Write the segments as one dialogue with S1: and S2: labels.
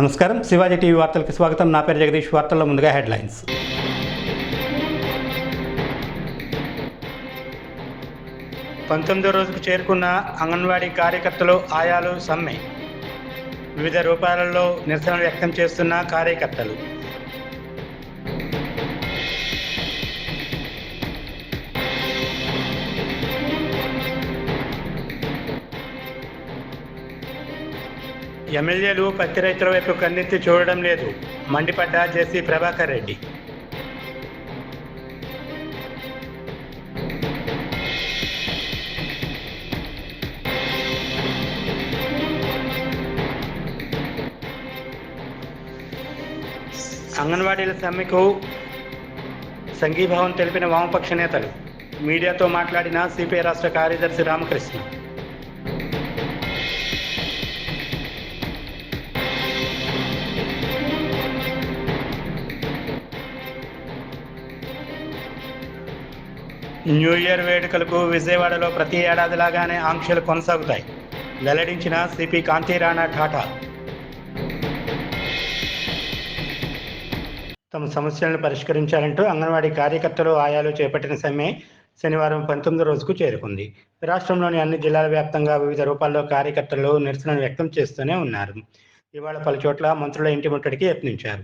S1: నమస్కారం. శివాజీ టీవీ వార్తలకు స్వాగతం. నా పేరు జగదీష్. వార్తల్లో ముందుగా హెడ్లైన్స్. పంతొమ్మిదో రోజుకు చేరుకున్న అంగన్వాడీ కార్యకర్తలు ఆయాలు సమ్మె. వివిధ రూపాలలో నిరసన వ్యక్తం చేస్తున్న కార్యకర్తలు. ఎమ్మెల్యేలు పత్తి రైతుల వైపు కన్నెత్తి చూడడం లేదు. మండిపడ్డ జేసీ ప్రభాకర్ రెడ్డి. అంగన్వాడీల సమ్మెకు సంఘీభావం తెలిపిన వామపక్ష నేతలు. మీడియాతో మాట్లాడిన సిపిఐ రాష్ట్ర కార్యదర్శి రామకృష్ణ. న్యూ ఇయర్ వేడుకలకు విజయవాడలో ప్రతి ఏడాదిలాగానే ఆంక్షలు కొనసాగుతాయి. వెల్లడించిన సిపి కాంతిరాణా ఠాటా. తమ సమస్యలను పరిష్కరించాలంటూ అంగన్వాడీ కార్యకర్తలు ఆయాలు చేపట్టిన సమ్మె శనివారం పంతొమ్మిది రోజుకు చేరుకుంది. రాష్ట్రంలోని అన్ని జిల్లాల వ్యాప్తంగా వివిధ రూపాల్లో కార్యకర్తలు నిరసనను వ్యక్తం చేస్తూనే ఉన్నారు. ఇవాళ పలు చోట్ల మంత్రుల ఇంటి ముట్టడికి యత్నించారు.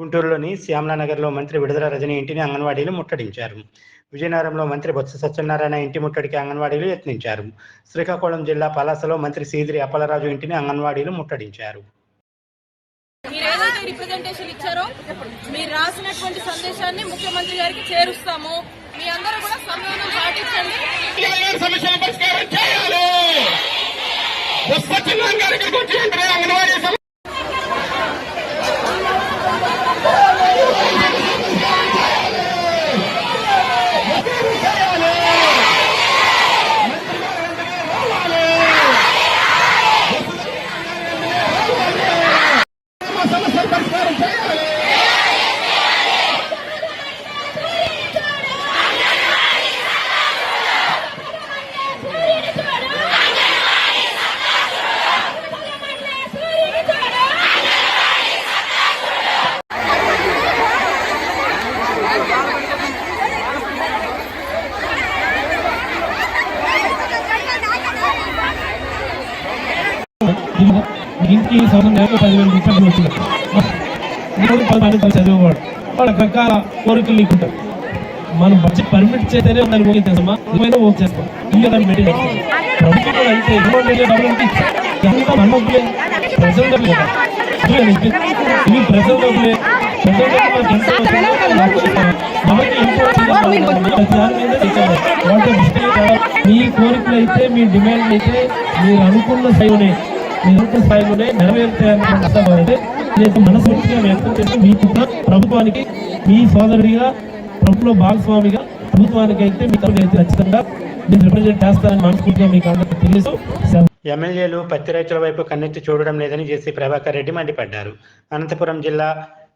S1: గుంటూరులోని శ్యామలానగర్లో మంత్రి విడుదల రజని ఇంటిని అంగన్వాడీలు ముట్టడించారు. విజయనగరంలో మంత్రి బొత్స సత్యనారాయణ ఇంటి ముట్టడికి అంగన్వాడీలు యత్నించారు. శ్రీకాకుళం జిల్లా పలాసలో మంత్రి సీదిరి అప్పలరాజు ఇంటిని అంగన్వాడీలు ముట్టడించారు.
S2: మీరు ఏదైతే రిప్రజెంటేషన్ ఇచ్చారో మీరు రాసినటువంటి సందేశాన్ని ముఖ్యమంత్రి గారికి చేరుస్తాము. మీ అందరూ కూడా సంధానం పాటించండి.
S3: సమస్యల పరిష్కారం చేయాలి. పుష్పచిహ్నం గారికి వచ్చి వెంటనే అంగన్వాడీ సమ- సమస్యల పరిష్కారం చేయాలి
S4: ఇంటికి సంవత్సరం నెలకు పదివేల రూపాయలు వచ్చింది మూడు పది మంది చదివేవాడు వాళ్ళ రకాల కోరికలు నీకుంటారు మనం బడ్జెట్ పర్మిట్ చేస్తేనే దాన్ని ఓకే చేస్తామా ఓకే చేస్తాం ఇంకా దాన్ని మెయింటైన్ చేస్తాం ప్రభుత్వం ఎన్నో డబ్బులు ఎంత ప్రజల డబ్బులే నీకు. ఇవి ప్రజల డబ్బులే ప్రజల నాకు. మీ కోరికలు అయితే మీ డిమాండ్ అయితే మీరు అనుకున్న స్థాయిలోనే మీరు అనుకున్న స్థాయిలోనే నెరవేరుతాయని వ్యక్తం చేస్తూ మీకు ప్రభుత్వానికి మీ సోదరుడిగా ప్రభుత్వ భాగస్వామిగా ప్రభుత్వానికి అయితే మీ తరఫున అయితే ఖచ్చితంగా నేను రిప్రజెంట్ చేస్తానని మనస్ఫూర్తిగా మీకు అందరికీ సెలవు.
S1: ఎమ్మెల్యేలు పత్తి రైతుల వైపు కన్నెత్తి చూడడం లేదని జేసీ ప్రభాకర్ రెడ్డి మండిపడ్డారు. అనంతపురం జిల్లా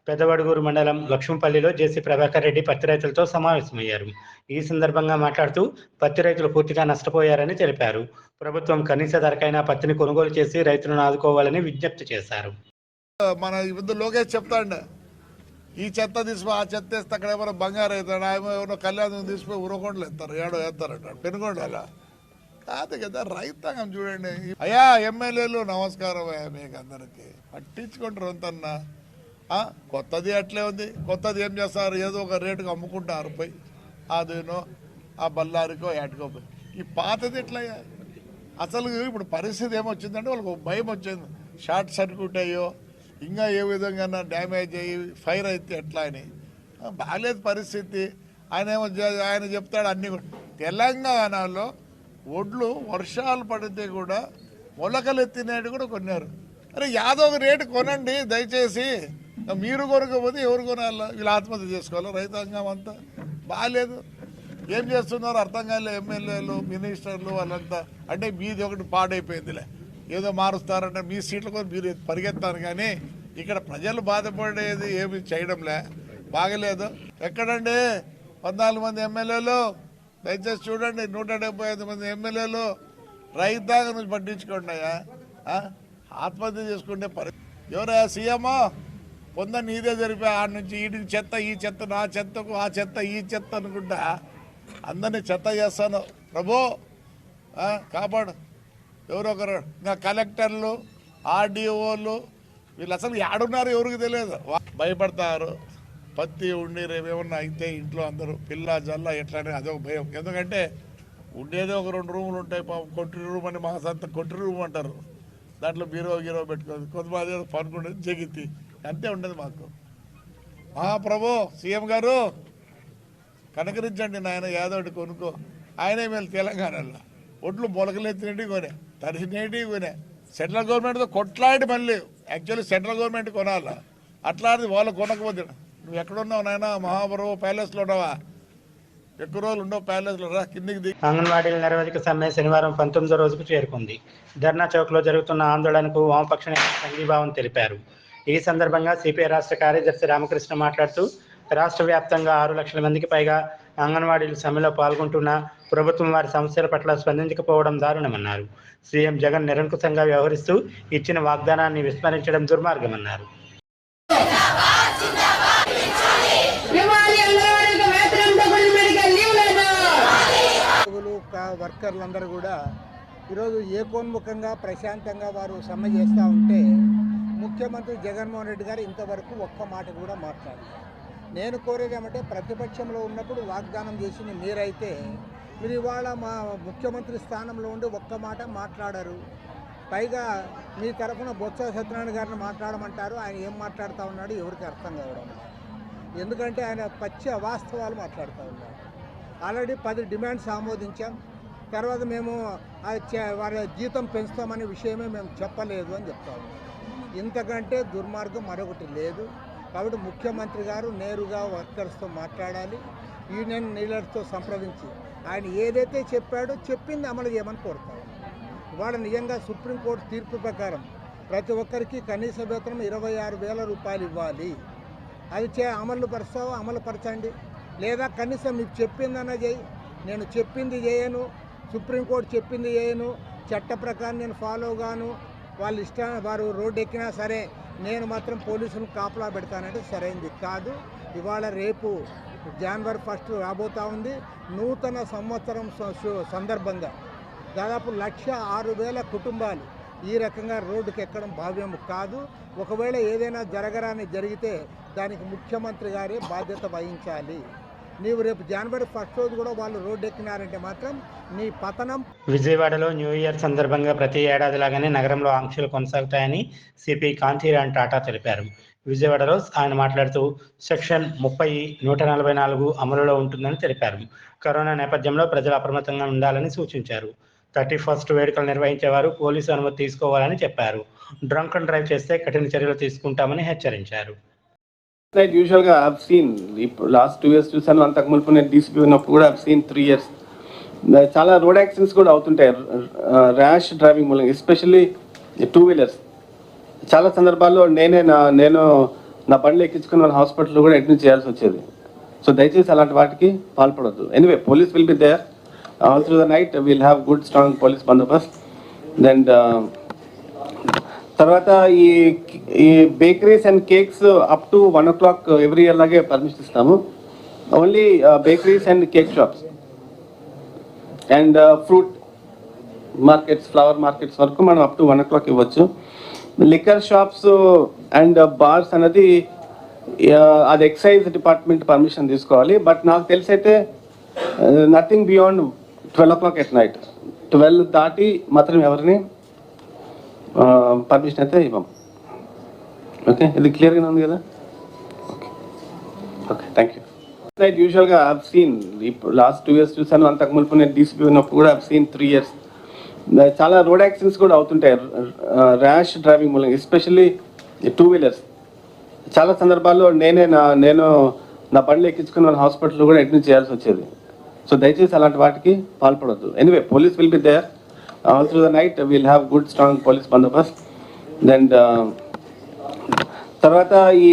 S1: పెద్దవడుగూరు మండలం లక్ష్మపల్లిలో జేసీ ప్రభాకర్ రెడ్డి పత్తి రైతులతో సమావేశమయ్యారు. ఈ సందర్భంగా మాట్లాడుతూ పత్తి రైతులు పూర్తిగా నష్టపోయారని తెలిపారు. ప్రభుత్వం కనీస ధరకైనా పత్తిని కొనుగోలు చేసి రైతులను ఆదుకోవాలని విజ్ఞప్తి చేశారు.
S5: మన లోకేష్ చెప్తాండ. ఈ చెత్త తీసిపో ఆ చెత్త వేస్తే అక్కడ ఎవరో బంగారు అవుతాడు ఆయన ఎవరో కళ్యాణం తీసిపోయి ఉరకొండలు ఎత్తారు ఏడో ఎత్తారట పెనుగొండల? కాదు కదా రైతాంగం చూడండి. అయ్యా ఎమ్మెల్యేలు నమస్కారం అయ్యా మీకు అందరికీ. పట్టించుకుంటారు అంతన్నా? కొత్తది అట్లే ఉంది. కొత్తది ఏం చేస్తారు? ఏదో ఒక రేటుకు అమ్ముకుంటారు పోయి. అదేనో ఆ బల్లారికో ఏటకో పోయి. ఈ పాతది ఎట్లయ్యా? అసలు ఇప్పుడు పరిస్థితి ఏమొచ్చిందంటే వాళ్ళకి ఒక భయం వచ్చింది. షార్ట్ సర్క్యూట్ అయ్యో ఇంకా ఏ విధంగా డ్యామేజ్ అయ్యి ఫైర్ అయితే ఎట్లా అని? బాగాలేదు పరిస్థితి. ఆయన ఏమో ఆయన చెప్తాడు అన్ని తెలంగాణలో ఒడ్లు వర్షాలు పడితే కూడా మొలకలు ఎత్తినట్టు కూడా కొన్నారు. అరే యాదో ఒక రేటు కొనండి దయచేసి. మీరు కొనకపోతే ఎవరు కొనాలి? వీళ్ళు ఆత్మహత్య చేసుకోవాలి? రైతాంగం అంతా బాగాలేదు ఏం చేస్తున్నారు? అర్థం కాలే ఎమ్మెల్యేలు మినిస్టర్లు వాళ్ళంతా. అంటే మీది ఒకటి పాడైపోయిందిలే. ఏదో మారుస్తారంటే మీ సీట్ల కోసం మీరు పరిగెత్తారు కానీ ఇక్కడ ప్రజలు బాధపడేది ఏమి చేయడంలే. బాగలేదు. ఎక్కడండి? పద్నాలుగు మంది ఎమ్మెల్యేలు. దయచేసి చూడండి. నూట డెబ్బై ఐదు మంది ఎమ్మెల్యేలు. రైతాంగం నుంచి పట్టించుకోండి అయ్యా. ఆత్మహత్య చేసుకుంటే పరి ఎవరయ్యా సీఎమో పొంద నీదే జరిపా ఆడ నుంచి ఈ చెత్త ఈ చెత్త నా చెత్తకు ఆ చెత్త ఈ చెత్త అనుకుంటా. అందరినీ చెత్త చేస్తాను. ప్రభు కాపాడు. ఎవరొకరు? ఇంకా కలెక్టర్లు ఆర్డీఓలు వీళ్ళు అసలు ఏడున్నారు ఎవరికి తెలియదు. భయపడతారు. పత్తి ఉండి రేపేమన్నా అయితే ఇంట్లో అందరూ పిల్ల జల్ల ఎట్లా అని అదొక భయం. ఎందుకంటే ఉండేదే ఒక రెండు రూములు ఉంటాయి పాపం. కొట్టి రూమ్ అని మా సంత కొట్టి రూమ్ అంటారు. దాంట్లో బీరో గీరో పెట్టుకోదు కొంతమంది ఏదో జగితి జగిత్తి. అంతే ఉండేది మాకు. మహాప్రభు సీఎం గారు కనకరించండి నాయన యాదవుడి కొనుక్కో. ఆయనే మేలు తెలంగాణలో. ఒడ్లు మొలకలెత్తినట్టు కొనే తరిసినట్టు కొనే. సెంట్రల్ గవర్నమెంట్తో కొట్లాడి మళ్ళీ యాక్చువల్లీ సెంట్రల్ గవర్నమెంట్ కొనాలా? అట్లాంటిది వాళ్ళు కొనకపోతే నువ్వు ఎక్కడున్నావు నాయన? మహాబరవ ప్యాలెస్లో ఉన్నావా? ఎక్కువ రోజులు ఉండవు ప్యాలెస్లో. రా కిందికి దిగి.
S1: అంగన్వాడీల నిరవధిక సమ్మె శనివారం పంతొమ్మిదో రోజుకు చేరుకుంది. ధర్నా చౌక్లో జరుగుతున్న ఆందోళనకు వామపక్ష నేత సంఘీభావం తెలిపారు. ఈ సందర్భంగా సిపిఐ రాష్ట్ర కార్యదర్శి రామకృష్ణ మాట్లాడుతూ రాష్ట్ర వ్యాప్తంగా ఆరు లక్షల మందికి పైగా అంగన్వాడీలు సమ్మెలో పాల్గొంటున్న ప్రభుత్వం వారి సమస్యల పట్ల స్పందించకపోవడం దారుణమన్నారు. సీఎం జగన్ నిరంకుశంగా వ్యవహరిస్తూ ఇచ్చిన వాగ్దానాన్ని విస్మరించడం దుర్మార్గమన్నారు.
S6: వర్కర్లందరూ కూడా ఈరోజు ఏకోన్ముఖంగా ప్రశాంతంగా వారు సమ్మె చేస్తూ ఉంటే ముఖ్యమంత్రి జగన్మోహన్ రెడ్డి గారు ఇంతవరకు ఒక్క మాట కూడా మాట్లాడలేదు. నేను కోరేది ఏమంటే ప్రతిపక్షంలో ఉన్నప్పుడు వాగ్దానం చేసింది మీరైతే మీరు ఇవాళ మా ముఖ్యమంత్రి స్థానంలో ఉండి ఒక్క మాట మాట్లాడరు. పైగా మీ తరఫున బొత్స సత్యనారాయణ గారిని మాట్లాడమంటారు ఆయన ఏం మాట్లాడుతూ ఉన్నాడు ఎవరికి అర్థం కావడం ఎందుకంటే ఆయన పచ్చి అవాస్తవాలు మాట్లాడుతూ ఉన్నారు. ఆల్రెడీ పది డిమాండ్స్ ఆమోదించాం. తర్వాత మేము వారి జీతం పెంచుతామనే విషయమే మేము చెప్పలేదు అని చెప్తా ఉన్నాం. ఇంతకంటే దుర్మార్గం మరొకటి లేదు. కాబట్టి ముఖ్యమంత్రి గారు నేరుగా వర్కర్స్తో మాట్లాడాలి. యూనియన్ లీడర్స్తో సంప్రదించి ఆయన ఏదైతే చెప్పాడో చెప్పింది అమలు చేయమని కోరుతారు ఇవాళ నిజంగా సుప్రీంకోర్టు తీర్పు ప్రకారం ప్రతి ఒక్కరికి కనీస వేతనం ఇరవై ఆరు వేల రూపాయలు ఇవ్వాలి. అది చే అమలు పరుస్తావో? అమలు పరచండి. లేదా కనీసం మీకు చెప్పిందన్న చేయి. నేను చెప్పింది చేయను. సుప్రీంకోర్టు చెప్పింది చేయను. చట్ట ప్రకారం నేను ఫాలో గాను. వాళ్ళు ఇష్టం వారు రోడ్డు ఎక్కినా సరే నేను మాత్రం పోలీసులను కాపలా పెడతానంటే సరైంది కాదు. ఇవాళ రేపు జనవరి ఫస్ట్ రాబోతా ఉంది. నూతన సంవత్సరం సందర్భంగా దాదాపు లక్ష ఆరు వేల కుటుంబాలు ఈ రకంగా రోడ్డుకి ఎక్కడం భావ్యం కాదు. ఒకవేళ ఏదైనా జరగరాని జరిగితే దానికి ముఖ్యమంత్రి గారే బాధ్యత వహించాలి. నీవు రేపు జనవరి ఫస్ట్ రోజు కూడా వాళ్ళు రోడ్డు ఎక్కినారంటే మాత్రం నీ పతనం.
S1: విజయవాడలో న్యూ ఇయర్ సందర్భంగా ప్రతి ఏడాదిలాగానే నగరంలో ఆంక్షలు కొనసాగుతాయని సిపి కాంతిరాన్ టాటా తెలిపారు. విజయవాడలో ఆయన మాట్లాడుతూ సెక్షన్ ముప్పై నూట నలభై నాలుగు అమలులో ఉంటుందని తెలిపారు. కరోనా నేపథ్యంలో ప్రజలు అప్రమత్తంగా ఉండాలని సూచించారు. థర్టీ ఫస్ట్ వేడుకలు నిర్వహించేవారు పోలీసు అనుమతి తీసుకోవాలని చెప్పారు. డ్రంక్ అండ్ డ్రైవ్ చేస్తే కఠిన చర్యలు తీసుకుంటామని హెచ్చరించారు.
S7: నైట్ యూజువల్గా హ్యావ్ సీన్ ఇప్పుడు లాస్ట్ టూ ఇయర్స్ చూసాను అంతకు మునుపు నేను డీసీపీ ఉన్నప్పుడు కూడా హ్యావ్ సీన్ త్రీ ఇయర్స్ చాలా రోడ్ యాక్సిడెంట్స్ కూడా అవుతుంటాయి. ర్యాష్ డ్రైవింగ్ మూలంగా ఎస్పెషల్లీ టూ వీలర్స్ చాలా సందర్భాల్లో నేనే నా నేను నా బండ్లు ఎక్కించుకుని వాళ్ళ హాస్పిటల్లో కూడా అడ్మిట్ చేయాల్సి వచ్చేది. సో దయచేసి అలాంటి వాటికి పాల్పడద్దు. Anyway police will be there all through the night will have good strong police Bandobast. Then తర్వాత ఈ ఈ bakeries and cakes up to one o'clock every year లాగే పర్మిషన్ ఇస్తాము. Only uh, bakeries and cake shops. And uh, fruit markets flower markets వరకు మనం up to one o'clock ఇవ్వచ్చు. Liquor shops and uh, bars అనేది అది excise department permission తీసుకోవాలి. But నాకు తెలిసి అయితే nothing beyond twelve o'clock at night twelve దాటి మాత్రం ఎవరిని పర్మిషన్ అయితే ఇవ్వం. ఓకే ఇది క్లియర్గా ఉంది కదా? Okay okay thank you night యూజువల్గా హావ్ సీన్ ఇప్పుడు లాస్ట్ టూ ఇయర్స్ చూసాను అంతకు మునుపు నేను డీసీపీ ఉన్నప్పుడు కూడా హావ్ సీన్ త్రీ ఇయర్స్ చాలా రోడ్ యాక్సిడెంట్స్ కూడా అవుతుంటాయి. ర్యాష్ డ్రైవింగ్ మూలంగా ఎస్పెషల్లీ టూ వీలర్స్ చాలా సందర్భాల్లో నేనే నా నేను నా బండ్లు ఎక్కించుకుని వాళ్ళ హాస్పిటల్లో కూడా అడ్మిట్ చేయాల్సి వచ్చేది. సో దయచేసి అలాంటి వాటికి పాల్పడద్దు. Anyway police will be there all through the night will have good strong police bandobast then తర్వాత ఈ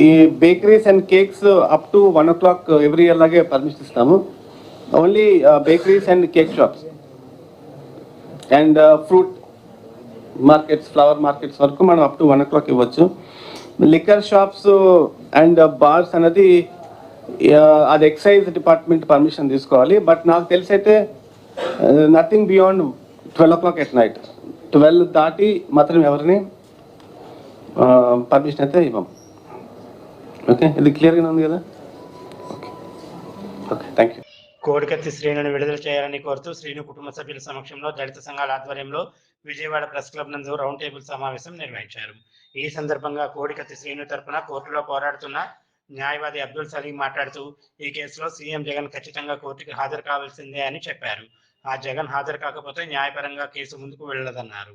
S7: ఈ bakeries and cakes up to one o'clock every year లాగే పర్మిషన్ ఇస్తాము. Only bakeries and cake shops and fruit markets flower markets వరకు మనం up to one o'clock ఇవ్వచ్చు liquor shops and bars అనేది ఆ, అది ఎక్సైజ్ డిపార్ట్మెంట్ పర్మిషన్ తీసుకోవాలి. But నాకు తెలిసి అయితే nothing beyond twelve o'clock at night. Twelve దాటి మాత్రం ఎవరిని పర్మిషన్ అయితే ఇవ్వం. ఓకే? ఇది క్లియర్గా ఉంది కదా? ఓకే. Okay thank you.
S1: కోడికత్తి శ్రీనుని విడుదల చేయాలని కోరుతూ శ్రీను కుటుంబ సభ్యుల సమక్షంలో దళిత సంఘాల ఆధ్వర్యంలో విజయవాడ ప్రెస్ క్లబ్ నందు రౌండ్ టేబుల్ సమావేశం నిర్వహించారు. ఈ సందర్భంగా కోడికత్తి శ్రీను తరపున కోర్టులో పోరాడుతున్న న్యాయవాది అబ్దుల్ సలీం మాట్లాడుతూ ఈ కేసులో సీఎం జగన్ ఖచ్చితంగా కోర్టుకు హాజరు కావాల్సిందే అని చెప్పారు. ఆ జగన్ హాజరు కాకపోతే న్యాయపరంగా కేసు ముందుకు వెళ్ళదన్నారు.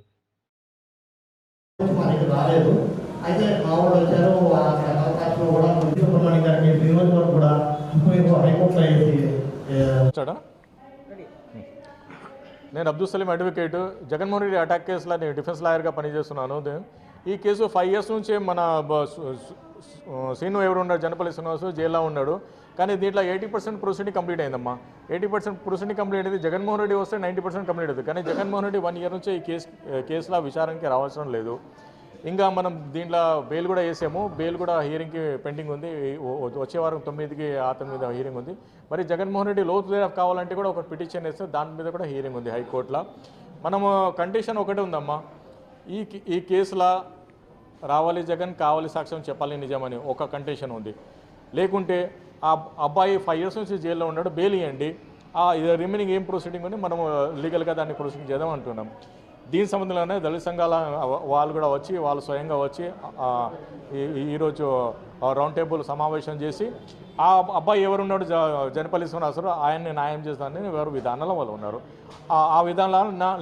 S8: మనకి రాలేదు అయితే మా వాళ్ళు వచ్చారు అక్కడ అవకాశం కూడా మనకి గారికి శ్రీనివాస్ గారు కూడా మీరు హైకోర్టులో వేసి
S9: వచ్చాడా? నేను అబ్దుల్ సలీం అడ్వకేట్. జగన్మోహన్ రెడ్డి అటాక్ కేసులో నేను డిఫెన్స్ లాయర్గా పనిచేస్తున్నాను. ఈ కేసు ఫైవ్ ఇయర్స్ నుంచి మన సీను ఎవరు ఉన్నాడు? జనపల్లి శ్రీనివాసు జైల్లో ఉన్నాడు. కానీ దీంట్లో ఎయిటీ పర్సెంట్ ప్రొసీడింగ్ కంప్లీట్ అయిందమ్మా. ఎయిటీ పర్సెంట్ ప్రొసీడింగ్ కంప్లీట్ అయింది జగన్మోహన్ రెడ్డి వస్తే నైంటీ పర్సెంట్ కంప్లీట్ అవుతుంది. కానీ జగన్మోహన్ రెడ్డి వన్ ఇయర్ నుంచి ఈ కేసు కేసులో విచారణకి రావాల్సిన లేదు. ఇంకా మనం దీంట్లో బెయిల్ కూడా వేసాము. బెయిల్ కూడా హియరింగ్కి పెండింగ్ ఉంది. వచ్చే వారం తొమ్మిదికి అతని మీద హియరింగ్ ఉంది. మరి జగన్మోహన్ రెడ్డి లోతు కావాలంటే కూడా ఒక పిటిషన్ వేస్తే దాని మీద కూడా హియరింగ్ ఉంది హైకోర్టులో. మనము కండిషన్ ఒకటే ఉందమ్మా. ఈ ఈ కేసులో రావాలి జగన్ కావాలి సాక్ష్యం చెప్పాలి నిజమని ఒక కంటెషన్ ఉంది. లేకుంటే ఆ అబ్బాయి ఫైవ్ ఇయర్స్ నుంచి జైల్లో ఉన్నాడు బెయిల్ ఇవ్వండి ఆ ఇది రిమైనింగ్ ఏం ప్రొసీడింగ్ అని మనం లీగల్గా దాన్ని ప్రొసీడింగ్ చేద్దాం అంటున్నాం. దీని సంబంధంలోనే దళిత సంఘాల వాళ్ళు కూడా వచ్చి వాళ్ళు స్వయంగా వచ్చి ఈ- ఈరోజు రౌండ్ టేబుల్ సమావేశం చేసి ఆ అబ్బాయి ఎవరున్నాడు? జనపల్లి శ్రీనివాసరావు ఆయన్ని న్యాయం చేస్తానని వారు విధానాల వాళ్ళు ఉన్నారు. ఆ- ఆ విధానాలు నా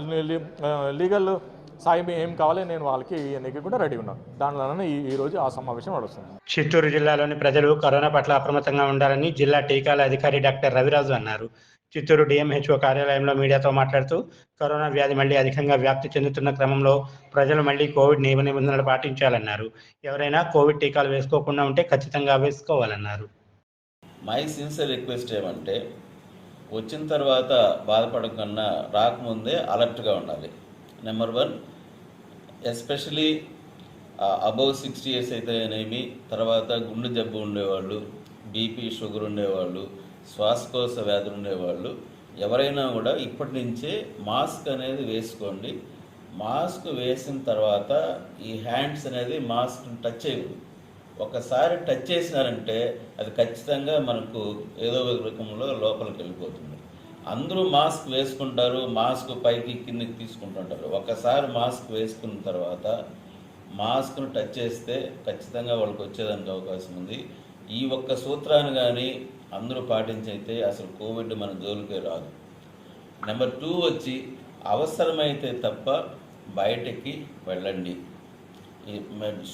S9: లీగల్ సాయం ఏం కావాలి నేను వాళ్ళకి ఇవన్నీ కూడా రెడీ ఉన్నాను. దానిలోనే ఈ ఈరోజు ఆ సమావేశం నడుస్తుంది.
S1: చిత్తూరు జిల్లాలోని ప్రజలు కరోనా పట్ల అప్రమత్తంగా ఉండాలని జిల్లా టీకాల అధికారి డాక్టర్ రవిరాజు అన్నారు. చిత్తూరు డిఎంహెచ్ఓ కార్యాలయంలో మీడియాతో మాట్లాడుతూ కరోనా వ్యాధి మళ్ళీ అధికంగా వ్యాప్తి చెందుతున్న క్రమంలో ప్రజలు మళ్ళీ కోవిడ్ నియమ నిబంధనలు పాటించాలన్నారు. ఎవరైనా కోవిడ్ టీకాలు వేసుకోకుండా ఉంటే ఖచ్చితంగా వేసుకోవాలన్నారు.
S10: మై సిన్సియర్ రిక్వెస్ట్ ఏమంటే వచ్చిన తర్వాత బాధపడకన్నా రాకముందే అలర్ట్గా ఉండాలి. Number one especially above sixty years అయితేనేమి తర్వాత గుండె జబ్బు ఉండేవాళ్ళు బీపీ షుగర్ ఉండేవాళ్ళు శ్వాసకోశ వ్యాధులు ఉండేవాళ్ళు ఎవరైనా కూడా ఇప్పటి నుంచే మాస్క్ అనేది వేసుకోండి. మాస్క్ వేసిన తర్వాత ఈ హ్యాండ్స్ అనేది మాస్క్ టచ్ చేయకూడదు. ఒకసారి టచ్ చేసినారంటే అది ఖచ్చితంగా మనకు ఏదో ఒక రకంలో లోపలికి వెళ్ళిపోతుంది. అందరూ మాస్క్ వేసుకుంటారు మాస్క్ పైకి కిందకి తీసుకుంటుంటారు. ఒకసారి మాస్క్ వేసుకున్న తర్వాత మాస్క్ను టచ్ చేస్తే ఖచ్చితంగా వాళ్ళకి వచ్చేదానికి అవకాశం ఉంది. ఈ ఒక్క సూత్రాన్ని కానీ అందరూ పాటించైతే అసలు కోవిడ్ మన జోలికే రాదు. నెంబర్ టూ వచ్చి అవసరమైతే తప్ప బయటకి వెళ్ళండి.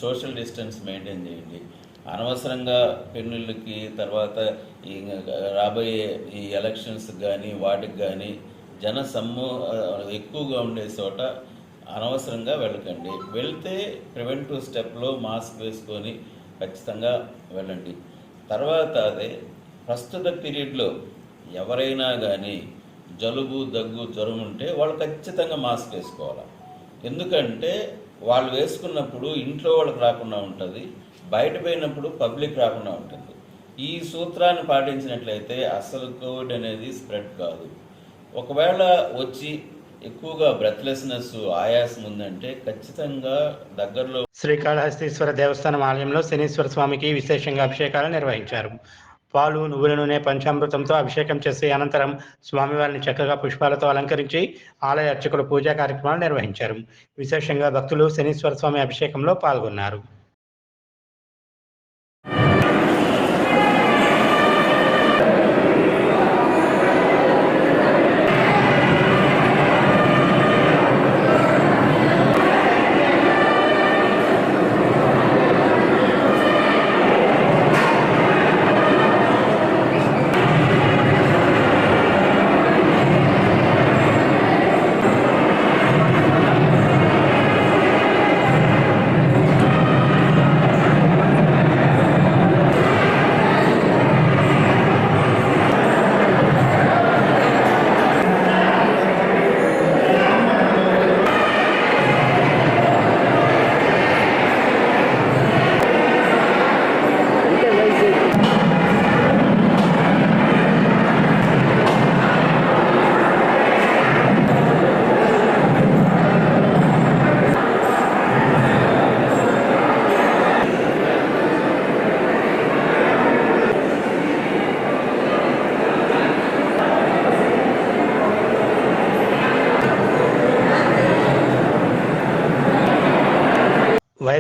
S10: సోషల్ డిస్టెన్స్ మెయింటైన్ చేయండి. అనవసరంగా పెన్నులకి తర్వాత ఈ రాబోయే ఈ ఎలక్షన్స్ కానీ వాటికి కానీ జన సమ్ము ఎక్కువగా ఉండే చోట అనవసరంగా వెళ్ళకండి. వెళ్తే ప్రివెంటివ్ స్టెప్లో మాస్క్ వేసుకొని ఖచ్చితంగా వెళ్ళండి. తర్వాత అదే ప్రస్తుత పీరియడ్లో ఎవరైనా కానీ జలుబు దగ్గు జ్వరం ఉంటే వాళ్ళు ఖచ్చితంగా మాస్క్ వేసుకోవాలి. ఎందుకంటే వాళ్ళు వేసుకున్నప్పుడు ఇంట్లో వాళ్ళకి రాకుండా ఉంటుంది. బయట పోయినప్పుడు పబ్లిక్ రాకుండా ఉంటుంది. ఈ సూత్రాన్ని పాటించినట్లయితే అసలు కోవిడ్ అనేది స్ప్రెడ్ కాదు. ఒకవేళ వచ్చి ఎక్కువగా బ్రెత్లెస్నెస్ ఆయాసం ఉందంటే ఖచ్చితంగా దగ్గరలో
S1: శ్రీకాళహస్తీశ్వర దేవస్థానం ఆలయంలో శనీశ్వర స్వామికి విశేషంగా అభిషేకాలు నిర్వహించారు. పాలు నువ్వుల నూనె పంచామృతంతో అభిషేకం చేసి అనంతరం స్వామివారిని చక్కగా పుష్పాలతో అలంకరించి ఆలయ అర్చకులు పూజా కార్యక్రమాలు నిర్వహించారు. విశేషంగా భక్తులు శనీశ్వర స్వామి అభిషేకంలో పాల్గొన్నారు.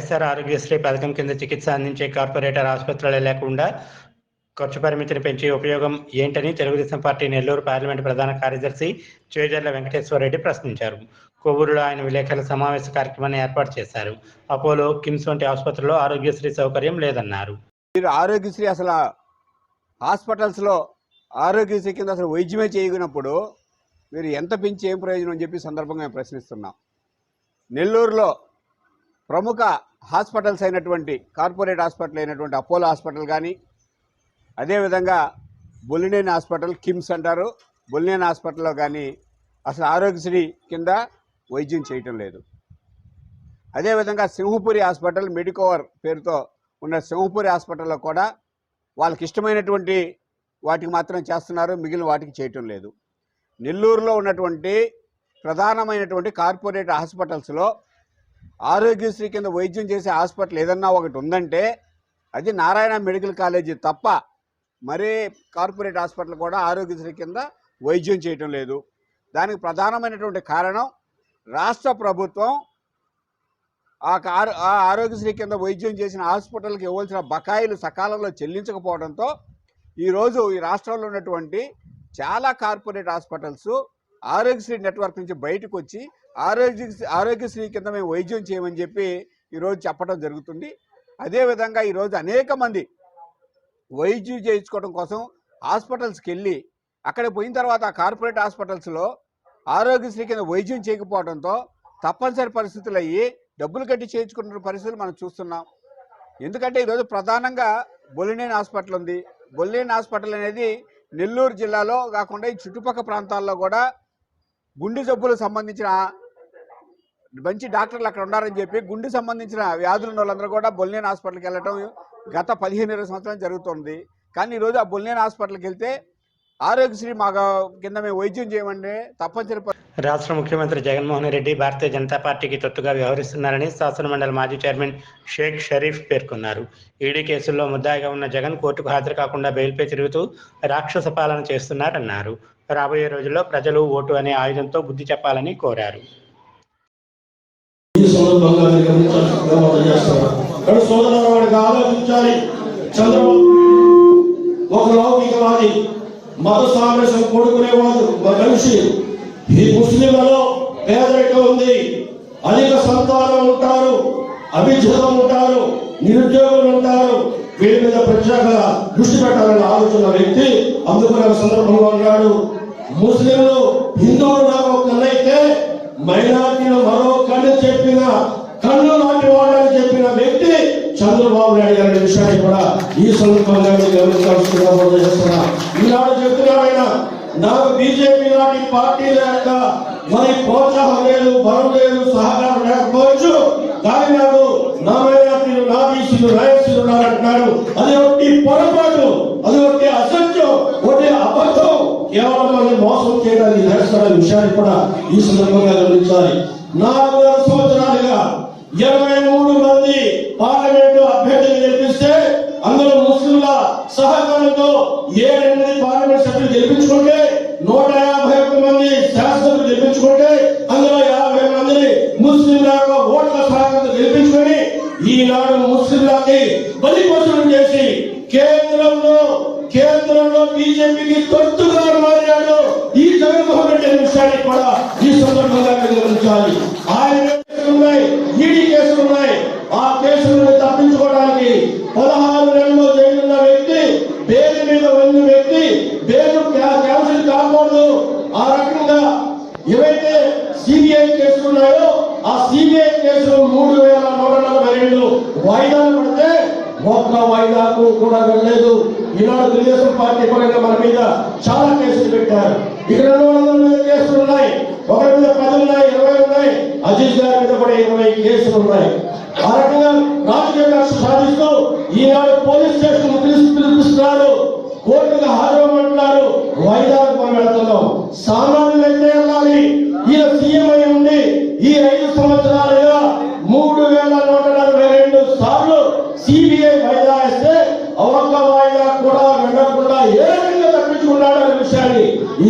S1: వైఎస్ఆర్ ఆరోగ్యశ్రీ పథకం కింద చికిత్స అందించే కార్పొరేటర్ ఆసుపత్రులే లేకుండా ఖర్చు పరిమితిని పెంచే ఉపయోగం ఏంటని తెలుగుదేశం పార్టీ నెల్లూరు పార్లమెంటు ప్రధాన కార్యదర్శి చేజర్ల వెంకటేశ్వరరెడ్డి ప్రశ్నించారు. కొవ్వూరులో ఆయన విలేకరుల సమావేశ కార్యక్రమాన్ని ఏర్పాటు చేశారు. అపోలో కిమ్స్ వంటి ఆసుపత్రుల్లో ఆరోగ్యశ్రీ సౌకర్యం లేదన్నారు.
S11: మీరు ఆరోగ్యశ్రీ అసలు హాస్పిటల్స్లో ఆరోగ్యశ్రీ కింద అసలు వైద్యమే చేయగినప్పుడు మీరు ఎంత పెంచి ఏం ప్రయోజనం అని చెప్పి సందర్భంగా మేము ప్రశ్నిస్తున్నాం. నెల్లూరులో ప్రముఖ హాస్పిటల్స్ అయినటువంటి కార్పొరేట్ హాస్పిటల్ అయినటువంటి అపోలో హాస్పిటల్ కానీ అదేవిధంగా బొల్లినేని హాస్పిటల్ కిమ్స్ అంటారు. బొల్లినేని హాస్పిటల్లో కానీ అసలు ఆరోగ్యశ్రీ కింద వైద్యం చేయటం లేదు. అదేవిధంగా సింహపురి హాస్పిటల్ మెడికోవర్ పేరుతో ఉన్న సింహపురి హాస్పిటల్లో కూడా వాళ్ళకి ఇష్టమైనటువంటి వాటికి మాత్రం చేస్తున్నారు మిగిలిన వాటికి చేయటం లేదు. నెల్లూరులో ఉన్నటువంటి ప్రధానమైనటువంటి కార్పొరేట్ హాస్పిటల్స్లో ఆరోగ్యశ్రీ కింద వైద్యం చేసే హాస్పిటల్ ఏదన్నా ఒకటి ఉందంటే అది నారాయణ మెడికల్ కాలేజీ తప్ప మరే కార్పొరేట్ హాస్పిటల్ కూడా ఆరోగ్యశ్రీ కింద వైద్యం చేయటం లేదు. దానికి ప్రధానమైనటువంటి కారణం రాష్ట్ర ప్రభుత్వం ఆ కారు ఆ ఆరోగ్యశ్రీ కింద వైద్యం చేసిన హాస్పిటల్కి ఇవ్వాల్సిన బకాయిలు సకాలంలో చెల్లించకపోవడంతో ఈరోజు ఈ రాష్ట్రంలో ఉన్నటువంటి చాలా కార్పొరేట్ హాస్పిటల్స్ ఆరోగ్యశ్రీ నెట్వర్క్ నుంచి బయటకు వచ్చి ఆరోగ్య ఆరోగ్యశ్రీ కింద మేము వైద్యం చేయమని చెప్పి ఈరోజు చెప్పడం జరుగుతుంది. అదేవిధంగా ఈరోజు అనేక మంది వైద్యం చేయించుకోవడం కోసం హాస్పిటల్స్కి వెళ్ళి అక్కడ పోయిన తర్వాత ఆ కార్పొరేట్ హాస్పిటల్స్లో ఆరోగ్యశ్రీ కింద వైద్యం చేయకపోవడంతో తప్పనిసరి పరిస్థితులు అయ్యి డబ్బులు కట్టి చేయించుకున్న పరిస్థితులు మనం చూస్తున్నాం. ఎందుకంటే ఈరోజు ప్రధానంగా బొలినేని హాస్పిటల్ ఉంది. బొలినేని హాస్పిటల్ అనేది నెల్లూరు జిల్లాలో కాకుండా ఈ చుట్టుపక్కల ప్రాంతాల్లో కూడా గుండె జబ్బులకు సంబంధించిన మంచి డాక్టర్లు అక్కడ ఉన్నారని చెప్పి గుండె సంబంధించిన వ్యాధులు ఉన్న వాళ్ళందరూ కూడా బొల్నేన్ హాస్పిటల్కి వెళ్ళటం గత పదిహేను ఇరవై సంవత్సరాలు జరుగుతుంది. కానీ ఈరోజు ఆ బొల్నేన్ హాస్పిటల్కి వెళ్తే ఆరోగ్యశ్రీ మాకు కింద మేము వైద్యం చేయమంటే తప్పనిసరి
S1: రాష్ట్ర ముఖ్యమంత్రి జగన్మోహన్ రెడ్డి భారతీయ జనతా పార్టీకి తొత్తుగా వ్యవహరిస్తున్నారని శాసనమండలి మాజీ చైర్మన్ షేక్ షరీఫ్ పేర్కొన్నారు. ఈడీ కేసుల్లో ముద్దాయిగా ఉన్న జగన్ కోర్టుకు హాజరు కాకుండా బెయిల్పై తిరుగుతూ రాక్షస పాలన చేస్తున్నారన్నారు. రాబోయే రోజుల్లో ప్రజలు ఓటు అనే ఆయుధంతో బుద్ధి చెప్పాలని కోరారు.
S3: సోదరు బంగారు మీరు గమనించాల్సిందిగా వాడికి ఆలోచించాలి. చంద్రబాబు ఒక లౌకికవాది మత సామరస్యం కోరుకునేవాడు ఒక మనిషి. ఈ ముస్లింలలో పేదరికం ఉంది. అధిక సంతానం ఉంటారు అభిజ్ఞతం ఉంటారు నిరుద్యోగులు ఉంటారు. వీరి మీద ప్రత్యేక దృష్టి పెట్టాలని ఆలోచన వ్యక్తి అందుకునే సందర్భంలో ఉన్నాడు. ముస్లింలు హిందువులు నాకు ఒక కన్నైతే మైనార్టీలు మరో కన్ను చెప్పిన కన్ను లాంటి వాళ్ళని చెప్పిన వ్యక్తి చంద్రబాబు నాయుడు గారి విషయాన్ని కూడా ఈ సందర్భంగా మీరు గమనించాల్సిందిగా చేస్తున్నా. ఈనాడు చెప్తున్నాడు ఆయన నాకు బీజేపీ లాంటి పార్టీ లేక మరి ప్రోత్సాహం లేదు బలం లేదు సహకారం లేకపోవచ్చు. కానీ నాకు నా మైనార్టీలు నా బీసీలు రాయసీలు ఉన్నారంటున్నారు అది ఒకటి పొరపాటు అది ఒకటి అసలు కేవలం మోసం చేయడానికి చేస్తున్న విషయాన్ని కూడా ఈ సందర్భంగా గమనించాలి. నాలుగు సంవత్సరాలుగా ఇరవై మూడు మంది పార్లమెంటు అభ్యర్థులు గెలిపిస్తే అందులో ముస్లింల సహకారంతో ఏడెనిమిది పార్లమెంట్ సభ్యులు గెలిపించుకుంటే నూట యాభై ఒక్క మంది శాసనసభ్యులు గెలిపించుకుంటే అందులో యాభై మందిని ముస్లింల ఓట్ల సహకారంతో గెలిపించుకొని ఈనాడు ముస్లింలకి బలి కోసం కేంద్రంలో బీజేపీకి తొత్తుగా మారాడు. ఈ జగన్మోహన్ రెడ్డి అంశాన్ని కూడా ఈ సందర్భంగా వివరించాలి. ఆయన ఉన్నాయి ఈడీ కేసులు ఉన్నాయి. ఆ కేసుల నుండి తప్పించుకోవడానికి పదహారు నెలలు జైలున్న వ్యక్తి బెయిల్ మీద ఉన్న వ్యక్తి బెయిల్ క్యాన్సిల్ కాకూడదు. ఆ రకంగా ఏవైతే సిబిఐ కేసులు ఉన్నాయో ఆ సిబిఐ కేసులు మూడు వేల నూట నలభై రెండు వాయిదాలు పడితే ఒక్క వాయిదాకు కూడా వెళ్ళలేదు. ఈనాడు తెలుగుదేశం పార్టీ పరంగా మన మీద చాలా కేసులు పెట్టారు. ఇక్కడ రెండు వందల మీద కేసులు ఉన్నాయి. ఒకరి మీద పది ఉన్నాయి ఇరవై ఉన్నాయి. అజిత్ గారి మీద కూడా ఇరవై కేసులు ఉన్నాయి. ఆ రకంగా రాజకీయ కక్ష సాధిస్తూ ఈనాడు పోలీస్ స్టేషన్ పిలిచి పిలిపిస్తున్నారు. కోర్టుకు హాజరమంటున్నారు వాయిదాలకు మనం వెళ్తున్నాం. సామాన్యులు సామాన్యులైతే వెళ్ళాలి.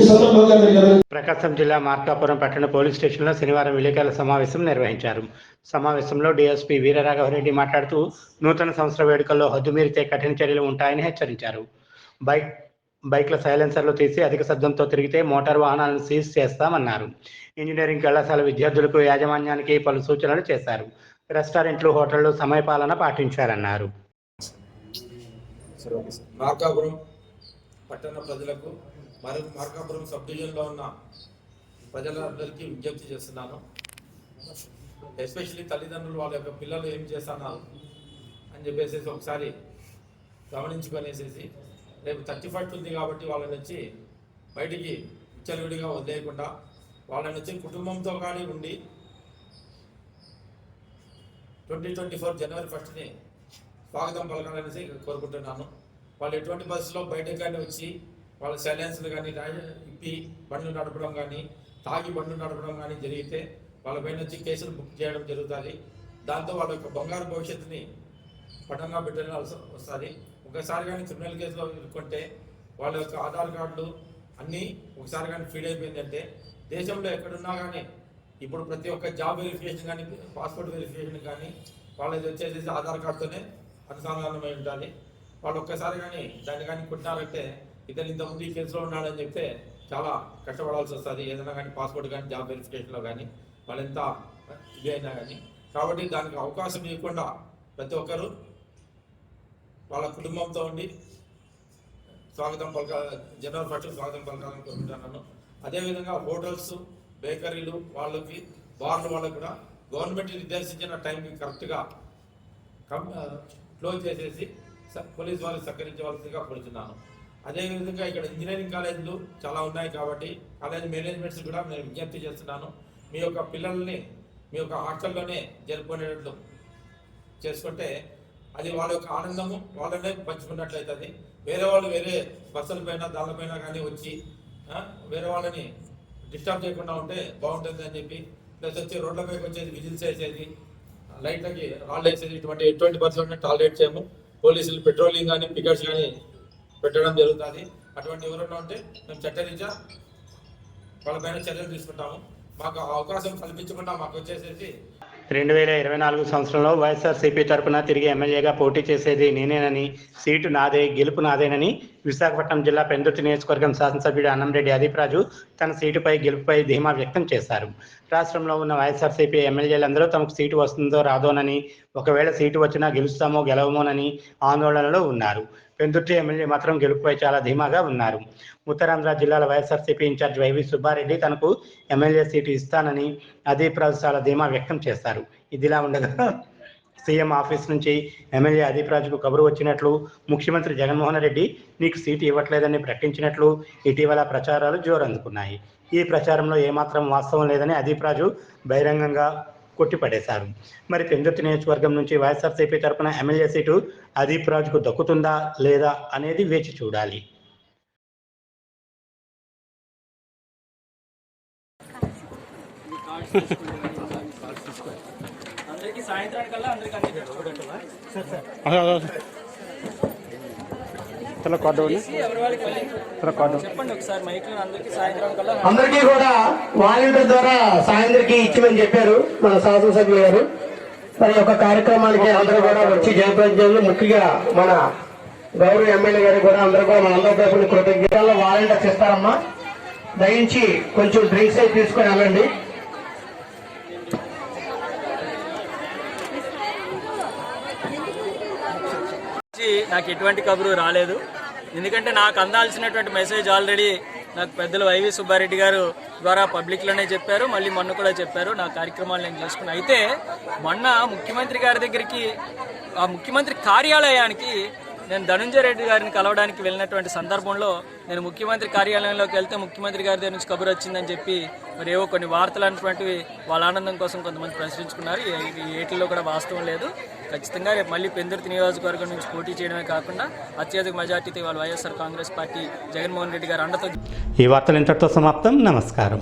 S1: ప్రకాశం జిల్లా మార్కాపురం పట్టణ పోలీస్ స్టేషన్లో శనివారం విలేకరుల సమావేశం నిర్వహించారు. సమావేశంలో డీఎస్పీ వీరరాఘవరెడ్డి మాట్లాడుతూ నూతన సంవత్సర వేడుకల్లో హద్దుమీరితే కఠిన చర్యలు ఉంటాయని హెచ్చరించారు. బైక్ బైక్ల సైలెన్సర్లు తీసి అధిక శబ్దంతో తిరిగితే మోటార్ వాహనాలను సీజ్ చేస్తామన్నారు. ఇంజనీరింగ్ కళాశాల విద్యార్థులకు యాజమాన్యానికి పలు సూచనలు చేశారు. రెస్టారెంట్లు హోటళ్ళు సమయపాలన పాటించారన్నారు.
S12: మార్కాపురం పట్టణ ప్రజలకు మరియు మార్కాపురం సబ్ డివిజన్లో ఉన్న ప్రజలందరికీ విజ్ఞప్తి చేస్తున్నాను. ఎస్పెషల్లీ తల్లిదండ్రులు వాళ్ళ యొక్క పిల్లలు ఏం చేస్తున్నారు అని చెప్పేసి ఒకసారి గమనించుకొనేసేసి రేపు థర్టీ ఫస్ట్ ఉంది కాబట్టి వాళ్ళని వచ్చి బయటికి విచ్చలవిడిగా వదిలేయకుండా వాళ్ళని వచ్చి కుటుంబంతో కానీ ఉండి ట్వంటీ ట్వంటీ ఫోర్ జనవరి ఫస్ట్ని స్వాగతం పలకాలనేసి కోరుకుంటున్నాను. వాళ్ళు ఎటువంటి బస్సులో బయటకు కానీ వచ్చి వాళ్ళ సైలెన్స్లు కానీ ఇప్పి బండ్లు నడపడం కానీ తాగి బండ్లు నడపడం కానీ జరిగితే వాళ్ళ పైన వచ్చి కేసులు బుక్ చేయడం జరుగుతుంది. దాంతో వాళ్ళ యొక్క బంగారు భవిష్యత్తుని పటంగా పెట్టాల్సి వస్తుంది. ఒకసారి కానీ క్రిమినల్ కేసులో ఇరుక్కుంటే వాళ్ళ యొక్క ఆధార్ కార్డులు అన్నీ ఒకసారి కానీ ఫీడ్ అయిపోయిందంటే దేశంలో ఎక్కడున్నా కానీ ఇప్పుడు ప్రతి ఒక్క జాబ్ వెరిఫికేషన్ కానీ పాస్పోర్ట్ వెరిఫికేషన్ కానీ వాళ్ళది వచ్చేసి ఆధార్ కార్డుతోనే అనుసంధానమై ఉండాలి వాళ్ళు ఒక్కసారి కానీ దాన్ని కానీ కొట్టినారంటే ఇతను ఇంతకుముందు ఈ కేసులో ఉన్నాడని చెప్తే చాలా కష్టపడాల్సి వస్తుంది. ఏదైనా కానీ పాస్పోర్ట్ కానీ జాబ్ వెరిఫికేషన్లో కానీ వాళ్ళెంత ఇది అయినా కానీ. కాబట్టి దానికి అవకాశం ఇవ్వకుండా ప్రతి ఒక్కరూ వాళ్ళ కుటుంబంతో ఉండి స్వాగతం పలక జనరల్ ఫస్ట్ స్వాగతం పలకాలని కోరుకుంటున్నాను. అదేవిధంగా హోటల్స్ బేకరీలు వాళ్ళకి బార్లు వాళ్ళకి కూడా గవర్నమెంట్ నిర్దేశించిన టైంకి కరెక్ట్గా కం క్లోజ్ చేసేసి పోలీస్ వాళ్ళు సహకరించవలసిందిగా కోరుతున్నాను అదేవిధంగా ఇక్కడ ఇంజనీరింగ్ కాలేజీలు చాలా ఉన్నాయి కాబట్టి కాలేజ్ మేనేజ్మెంట్స్ కూడా నేను విజ్ఞప్తి చేస్తున్నాను. మీ యొక్క పిల్లల్ని మీ యొక్క హాస్టల్లోనే జరుపుకునేటట్లు చేసుకుంటే అది వాళ్ళ యొక్క ఆనందము వాళ్ళనే పంచుకున్నట్లయితుంది. వేరే వాళ్ళు వేరే బస్సుల పైన దానిపైన కానీ వచ్చి వేరే వాళ్ళని డిస్టర్బ్ చేయకుండా ఉంటే బాగుంటుంది అని చెప్పి ప్లస్ వచ్చి రోడ్లపైకి వచ్చేది విజిల్స్ వేసేది లైట్లకి రాళ్ళు వేసేది ఇటువంటి ఎటువంటి పరిస్థితుల్లో టాలరేట్ చేయము. పోలీసులు పెట్రోలింగ్ కానీ పికెట్స్ కానీ పెట్టడం జరుగుతుంది. అటువంటి ఎవరైనా ఉంటే మేము చట్టరీత్యా వాళ్ళపైన చర్యలు తీసుకుంటాము. మాకు అవకాశం కల్పించకుండా మాకు వచ్చేసేసి
S1: రెండు వేల ఇరవై నాలుగు సంవత్సరంలో వైఎస్ఆర్సీపీ తరపున తిరిగి ఎమ్మెల్యేగా పోటీ చేసేది నేనేనని సీటు నాదే గెలుపు నాదేనని విశాఖపట్నం జిల్లా పెందుర్తి నియోజకవర్గం శాసనసభ్యుడు అన్నంరెడ్డి అదీప్రాజు తన సీటుపై గెలుపుపై ధీమా వ్యక్తం చేశారు. రాష్ట్రంలో ఉన్న వైఎస్ఆర్సీపీ ఎమ్మెల్యేలందరూ తమకు సీటు వస్తుందో రాదోనని ఒకవేళ సీటు వచ్చినా గెలుస్తామో గెలవమోనని ఆందోళనలో ఉన్నారు. పెందుర్తి ఎమ్మెల్యే మాత్రం గెలుపుపై చాలా ధీమాగా ఉన్నారు. ఉత్తరాంధ్ర జిల్లాల వైఎస్ఆర్సీపీ ఇన్ఛార్జ్ వైవి సుబ్బారెడ్డి తనకు ఎమ్మెల్యే సీటు ఇస్తానని అదీప్ రాజు చాలా ధీమా వ్యక్తం చేశారు ఇదిలా ఉండగా సీఎం ఆఫీస్ నుంచి ఎమ్మెల్యే అదీప్ రాజుకు కబురు వచ్చినట్లు ముఖ్యమంత్రి జగన్మోహన్ రెడ్డి నీకు సీటు ఇవ్వట్లేదని ప్రకటించినట్లు ఇటీవల ప్రచారాలు జోరందుకున్నాయి. ఈ ప్రచారంలో ఏమాత్రం వాస్తవం లేదని అదీప్ రాజు బహిరంగంగా కొట్టిపడేశారు. మరి పెందుర్తి నియోజకవర్గం నుంచి వైఎస్ఆర్సీపీ తరపున ఎమ్మెల్యే సీటు అదీప్ రాజుకు దక్కుతుందా లేదా అనేది వేచి చూడాలి.
S8: అందరికీ కూడా వాలంటీర్ ద్వారా సాయంత్రికి ఇచ్చిమని చెప్పారు మన శాసనసభ్యులు గారు. మరి యొక్క కార్యక్రమానికి అందరూ కూడా వచ్చి జయప్రజలు ముఖ్యంగా మన గౌరవ ఎమ్మెల్యే గారు కూడా అందరూ కూడా మన అందరి తరపున కృతజ్ఞతలు. వాలంటీర్స్ ఇస్తారమ్మా. దయించి కొంచెం డ్రింక్స్ అయి తీసుకొని వెళ్ళండి
S13: నుంచి నాకు ఎటువంటి కబురు రాలేదు. ఎందుకంటే నాకు అందాల్సినటువంటి మెసేజ్ ఆల్రెడీ నాకు పెద్దలు వైవి సుబ్బారెడ్డి గారు ద్వారా పబ్లిక్లోనే చెప్పారు. మళ్ళీ మొన్న కూడా చెప్పారు. నా కార్యక్రమాలు నేను చేసుకున్నా. అయితే మొన్న ముఖ్యమంత్రి గారి దగ్గరికి ఆ ముఖ్యమంత్రి కార్యాలయానికి నేను ధనుంజయ రెడ్డి గారిని కలవడానికి వెళ్ళినటువంటి సందర్భంలో నేను ముఖ్యమంత్రి కార్యాలయంలోకి వెళ్తే ముఖ్యమంత్రి గారి దగ్గర నుంచి కబురు వచ్చిందని చెప్పి మరి ఏవో కొన్ని వార్తలు అనేటువంటివి వాళ్ళ ఆనందం కోసం కొంతమంది ప్రశ్నించుకున్నారు. ఏటిల్లో కూడా వాస్తవం లేదు. ఖచ్చితంగా రేపు మళ్ళీ పెందుర్తి నియోజకవర్గం నుంచి పోటీ చేయడమే కాకుండా అత్యధిక మెజార్టీతో ఇవాళ YSR Congress party Jaganmohan Reddy గారు అండతో
S1: ఈ వార్తలు ఇంతటితో సమాప్తం. నమస్కారం.